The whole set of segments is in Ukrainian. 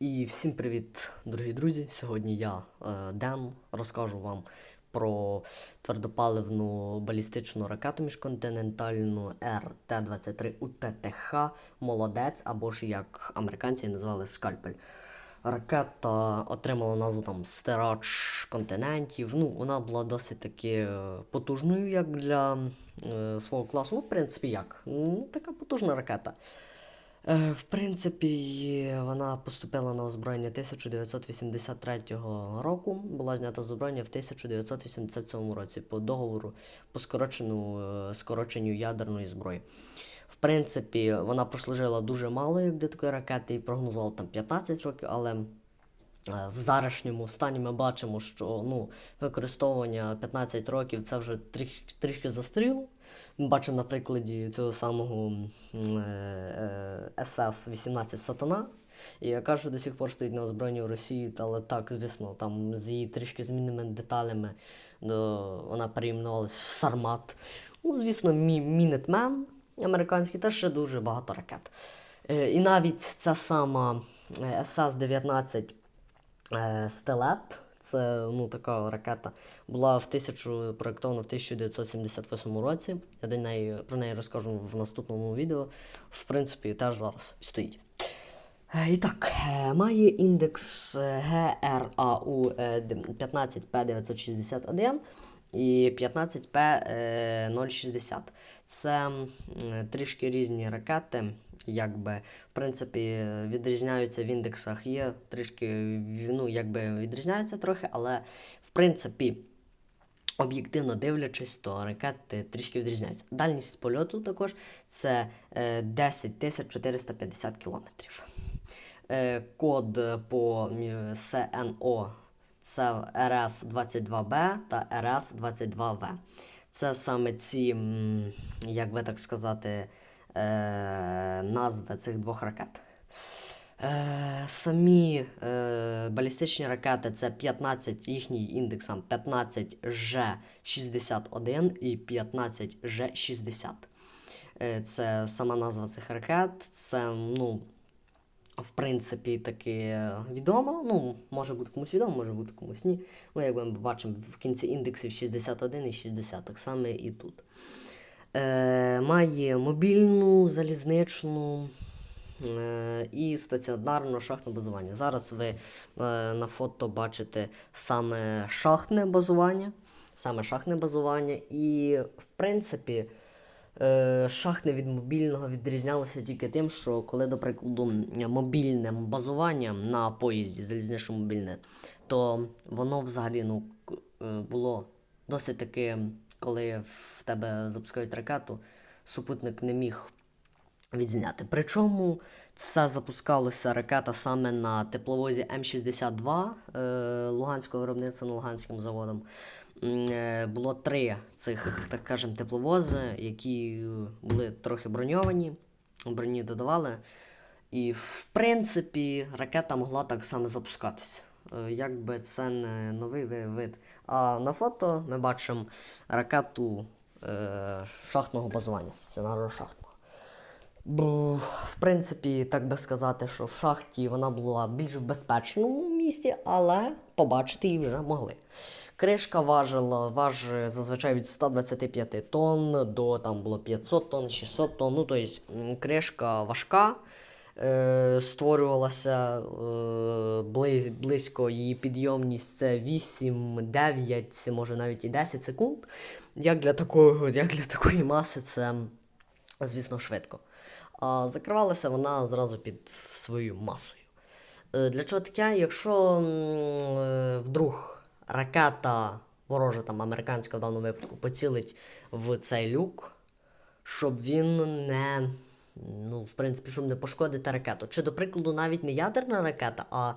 І всім привіт, дорогі друзі! Сьогодні я, е, Ден, розкажу вам про твердопаливну балістичну ракету міжконтинентальну РТ-23 УТТХ Молодець, або ж як американці її назвали Скальпель. Ракета отримала назву там Стирач континентів. Ну, вона була досить таки е, потужною, як для е, свого класу. Ну, в принципі, як? Ну, така потужна ракета. Е, В принципі, вона поступила на озброєння 1983 року, була знята з озброєння в 1987 році по договору по скорочену, е, скороченню ядерної зброї. В принципі, вона прослужила дуже мало як для такої ракети і прогнозувала там 15 років, але е, в зарашньому стані ми бачимо, що ну, використовування 15 років це вже трішки, трішки застріло. Ми бачимо на прикладі цього самого СС-18 Сатана, і яка ж до сих пор стоїть на озброєнні в Росії, але так, звісно, там з її трішки змінними деталями до, вона переіменувалась в Сармат. Ну, звісно, Мі- Мінетмен американський, та ще дуже багато ракет. Е, І навіть ця сама е, СС-19 е, Стелет, це ну, така ракета, була в тисячу проєктована в 1978 році. Я до неї, про неї розкажу в наступному відео. В принципі, теж зараз стоїть. Е, І так, е, має індекс е, ГРАУ е, 15P961 і 15P060. Це трішки різні ракети, якби, в принципі, відрізняються в індексах. Є трішки, ну, якби відрізняються трохи, але в принципі. Об'єктивно дивлячись, то ракети трішки відрізняються. Дальність польоту також це е, 10 450 кілометрів. Е, код по СНО це РС-22Б та РС-22В. Це саме ці, як би так сказати, е, назви цих двох ракет. Е, самі балістичні ракети це 15, їхній індекс там 15Ж61 і 15Ж60. Е, це сама назва цих ракет. Це, ну, в принципі, таки відомо. Ну, може бути комусь відомо, може бути комусь ні. Ну, як ми бачимо, в кінці індексів 61 і 60, так само і тут. Е, має мобільну, залізничну е, і стаціонарне шахтне базування. Зараз ви е, на фото бачите саме шахтне базування. Саме шахтне базування. І, в принципі, е, шахтне від мобільного відрізнялося тільки тим, що коли, до прикладу, мобільне базування на поїзді, залізничне мобільне, то воно взагалі ну, е, було досить таки, коли в тебе запускають ракету, супутник не міг відзняти. Причому це запускалося ракета саме на тепловозі М62 е, Луганського виробництва Луганським заводом. Е, Було три цих, так кажемо, тепловози, які були трохи броньовані, броні додавали. І в принципі ракета могла так само запускатися. Е, Якби це не новий вид. А на фото ми бачимо ракету е, шахтного базування, стаціонарного шахтного. Бо, в принципі, так би сказати, що в шахті вона була більш в безпечному місці, але побачити її вже могли. Кришка важила важить зазвичай від 125 тонн до там було 500 тонн, 600 тонн. Ну, тобто кришка важка. Е, створювалася е, близь, близько її підйомність це 8, 9, може навіть і 10 секунд. Як для такої, як для такої маси, це звісно, швидко. А закривалася вона зразу під свою масою. Е, Для чого таке? Якщо е, вдруг ракета ворожа, там американська в даному випадку, поцілить в цей люк, щоб він не. Ну, в принципі, щоб не пошкодити ракету. Чи, до прикладу, навіть не ядерна ракета, а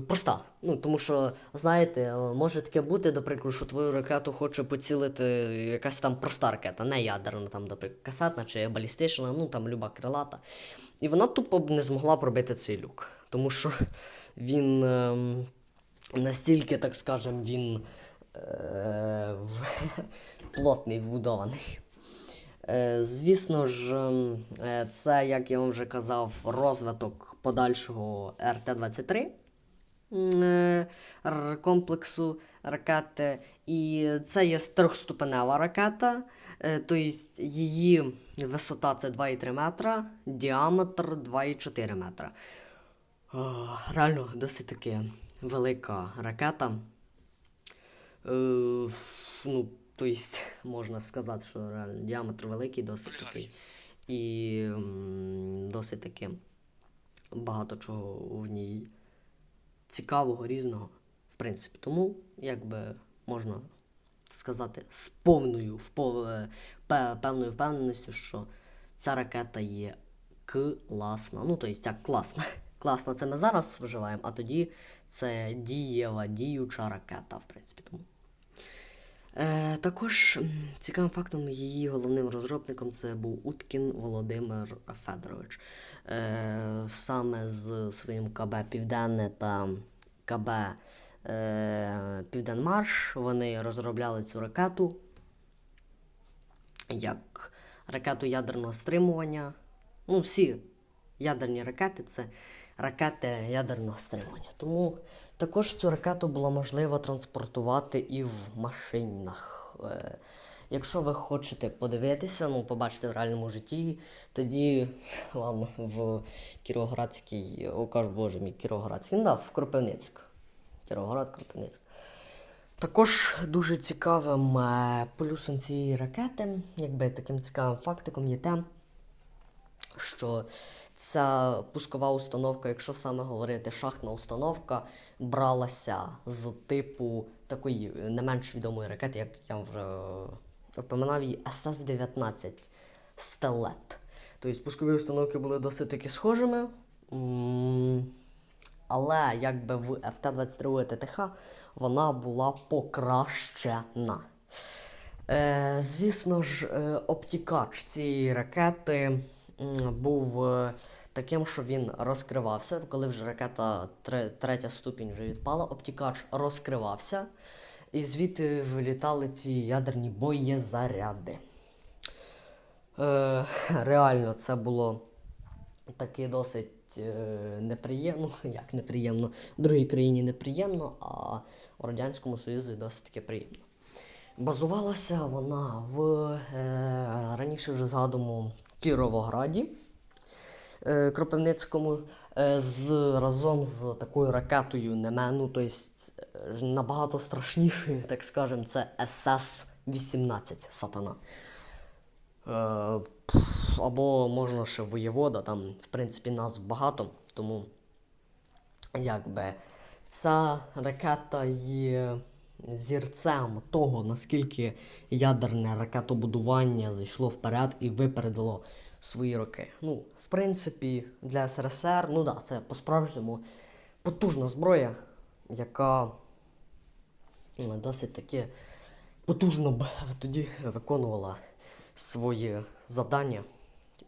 проста. Ну, тому що, знаєте, може таке бути, до прикладу, що твою ракету хоче поцілити якась там проста ракета, не ядерна, там, наприклад, касетна чи балістична, ну там люба крилата. І вона тупо б не змогла пробити цей люк. Тому що він ем, настільки, так скажем, він е, в- плотний, вбудований. Е, Звісно ж, ем, е, це, як я вам вже казав, розвиток подальшого РТ-23 е, комплексу ракети. І це є трьохступенева ракета. Е, Тобто її висота це 2,3 метра, діаметр 2,4 метра. О, Реально досить таки велика ракета. Е, ну, тобто, можна сказати, що реально діаметр великий, досить такий. І досить таки багато чого в ній цікавого, різного, в принципі. Тому, якби можна сказати, з повною впов- е, певною впевненістю, що ця ракета є класна. Ну, тобто, як класна. Класна це ми зараз вживаємо, а тоді це дієва, діюча ракета, в принципі. Тому. Е, також цікавим фактом її головним розробником це був Уткін Володимир Федорович. Е, саме з своїм КБ Південне та КБ е, Південмарш вони розробляли цю ракету як ракету ядерного стримування. Ну, всі ядерні ракети це ракети ядерного стримування. Тому також цю ракету було можливо транспортувати і в машинах. Е, Якщо ви хочете подивитися, ну, побачити в реальному житті, тоді ладно, в Кіровоградській, о, кажу, боже мій Кіровоградський, да, в Кропивницьк. Кіровоград, Кропивницьк. Також дуже цікавим е, плюсом цієї ракети, якби таким цікавим фактиком є те, що ця пускова установка, якщо саме говорити шахтна установка, бралася з типу такої е, не менш відомої ракети, як я вже е, впоминав її СС-19 Стелет. Тобто пускові установки були досить таки схожими. Але якби в РТ-23 ТТХ вона була покращена. Е, звісно ж, е, обтікач цієї ракети був е, таким, що він розкривався. Коли вже ракета тре- третя ступінь вже відпала, обтікач розкривався, і звідти вилітали ці ядерні боєзаряди. Е, реально, це було таки досить е, неприємно, як неприємно, другій країні неприємно, а у Радянському Союзі досить таки приємно. Базувалася вона в е, раніше вже згаданому Кіровограді е, Кропивницькому е, з, разом з такою ракетою Неме, ну, тобто набагато страшнішою, так скажемо, це СС-18 Сатана. Або можна ще воєвода, там, в принципі, назв багато, тому якби ця ракета є зірцем того, наскільки ядерне ракетобудування зайшло вперед і випередило свої роки. Ну, в принципі, для СРСР, ну да, це по-справжньому потужна зброя, яка досить таки потужно б тоді виконувала свої завдання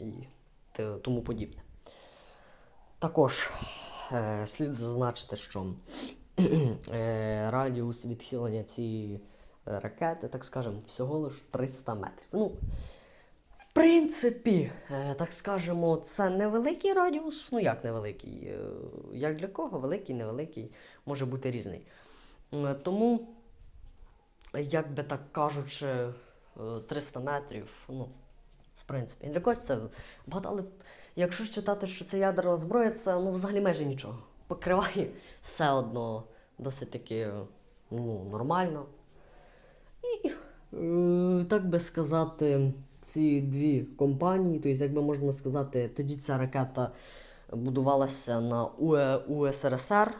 і тому подібне. Також е, слід зазначити, що радіус відхилення цієї е, ракети, так скажемо, всього лиш 300 метрів. Ну, в принципі, е, так скажемо, це невеликий радіус. Ну як невеликий? Е, як для кого? Великий, невеликий, може бути різний. Е, Тому, як би так кажучи, е, 300 метрів, ну, в принципі, для когось це багато, але якщо читати, що це ядерна зброя, це ну, взагалі майже нічого. Покриває все одно досить таки ну, нормально. І, е, так би сказати, ці дві компанії, тобто, як би можна сказати, тоді ця ракета будувалася на УСРСР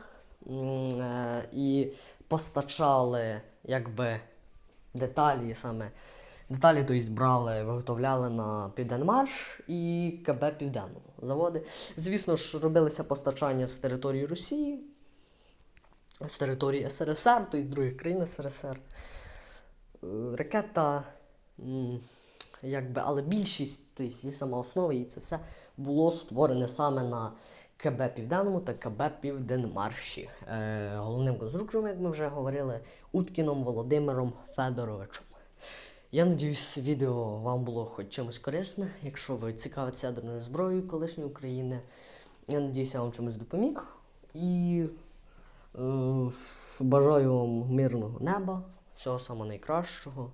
е, і постачали якби деталі саме. Деталі тобто, брали, виготовляли на Південмарш і КБ Південному заводи. Звісно ж, робилися постачання з території Росії, з території СРСР, тобто з других країн СРСР. Е, Ракета, якби, але більшість, тобто її сама основа, і це все було створене саме на КБ Південному та КБ Південмарші. Е, головним конструктором, як ми вже говорили, Уткіном Володимиром Федоровичем. Я надіюсь, відео вам було хоч чимось корисне. Якщо ви цікавитеся ядерною зброєю колишньої України, Я надіюся, я вам чимось допоміг. І е, бажаю вам мирного неба, всього самого найкращого.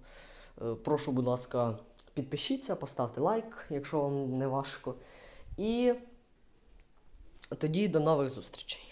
Е, прошу, будь ласка, підпишіться, поставте лайк, якщо вам не важко. І тоді до нових зустрічей.